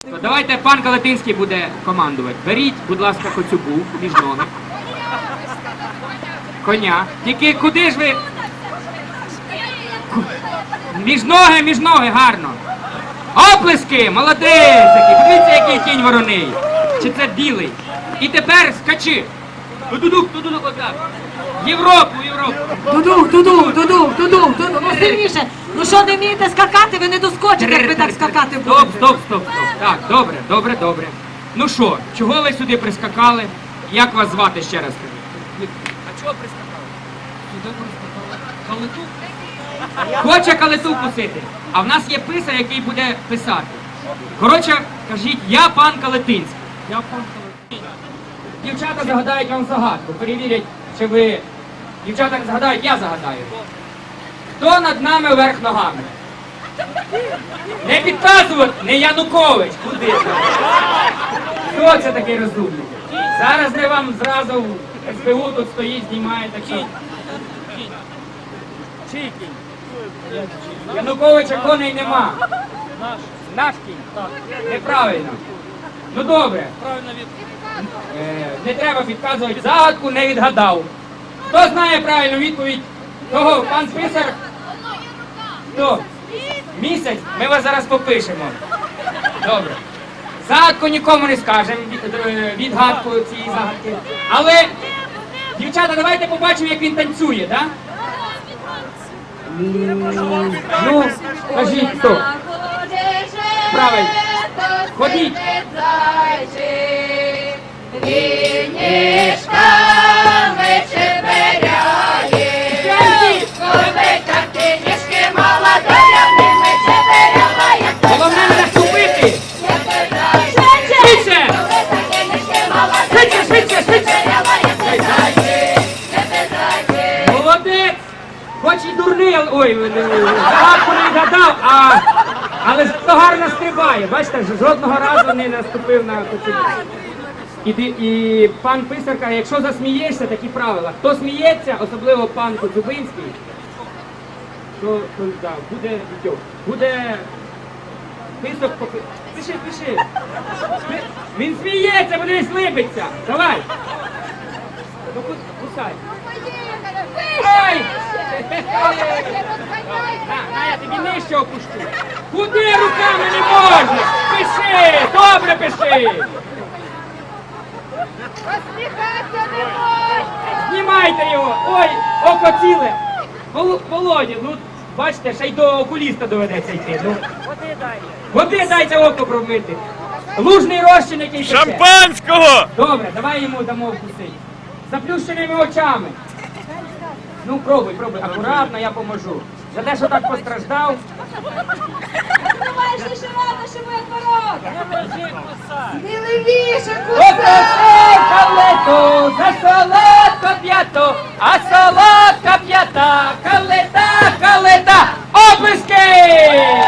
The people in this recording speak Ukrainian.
То давайте пан Калетинський буде командувати. Беріть, будь ласка, коцюбу між ноги. Коня. Тільки куди ж ви? Між ноги, між ноги, гарно. Оплески! Молодець! який. Подивіться, який кінь вороний. Чи це білий? І тепер скачи. Тудудук, тудудук, отак. Європу, Європу. Тудух, тудух, тудух, тудух, тудух. Ну сильніше. Ну що не вмієте скакати, ви не доскочите, як ви так скакати Стоп, будете. стоп, стоп, стоп. Так, добре, добре, добре. Ну що, чого ви сюди прискакали? Як вас звати ще раз? А чого прискакали? Сюди прискакали. Калиту? Хоче калиту кусити. А в нас є писар, який буде писати. Коротше, кажіть, я пан Калетинський. Я пан Калетинський. Дівчата загадають вам загадку. Перевірять, чи ви. Дівчата не згадають, я загадаю. Хто над нами вверх ногами? Не підказувати, не Янукович. Куди? Хто це такий розумний? Зараз ми вам зразу СБУ тут стоїть, знімає такі. Чий кінь? Януковича коней нема. Наш. Кінь? Неправильно. Ну добре. Е, не треба підказувати загадку, не відгадав. Хто знає правильну відповідь? Того пан Писар? Хто? Місяць? Ми вас зараз попишемо. Добре. Загадку нікому не скажемо, е, відгадку цієї загадки. Але, дівчата, давайте побачимо, як він танцює, так? Ну, кажіть, хто? Правильно. Ходіть. Вінішками Але- ой, загадку не відгадав, а, але зато гарно стрибає. Бачите, жодного разу не наступив на коцюбу. І, і пан Писар каже, якщо засмієшся, такі правила. Хто сміється, особливо пан Коцюбинський, то, то да, буде відьок. Буде писок попи... Пиши, пиши. Пи- Він сміється, буде либиться. Давай. Ну, ку- кусай. Ай! На, на, я нижче опущу. Куди руками не можна? Пиши! Добре пиши! Посміхатися не можна. Знімайте його! Ой, око ціле! Вол- Володя, ну бачите, ще й до окуліста доведеться йти. Ну. Води дайте. Води дайте око промити. Лужний розчин який тече. Шампанського! Добре, давай йому дамо вкусити. Заплющеними очами. Ну, пробуй, пробуй. Акуратно, я поможу. За те, що так постраждав. Ти маєш лише рано, що моя порода. Сміливіше кусай! Калету, за солодко п'яту, а солодка п'ята, калета, калета, Описки!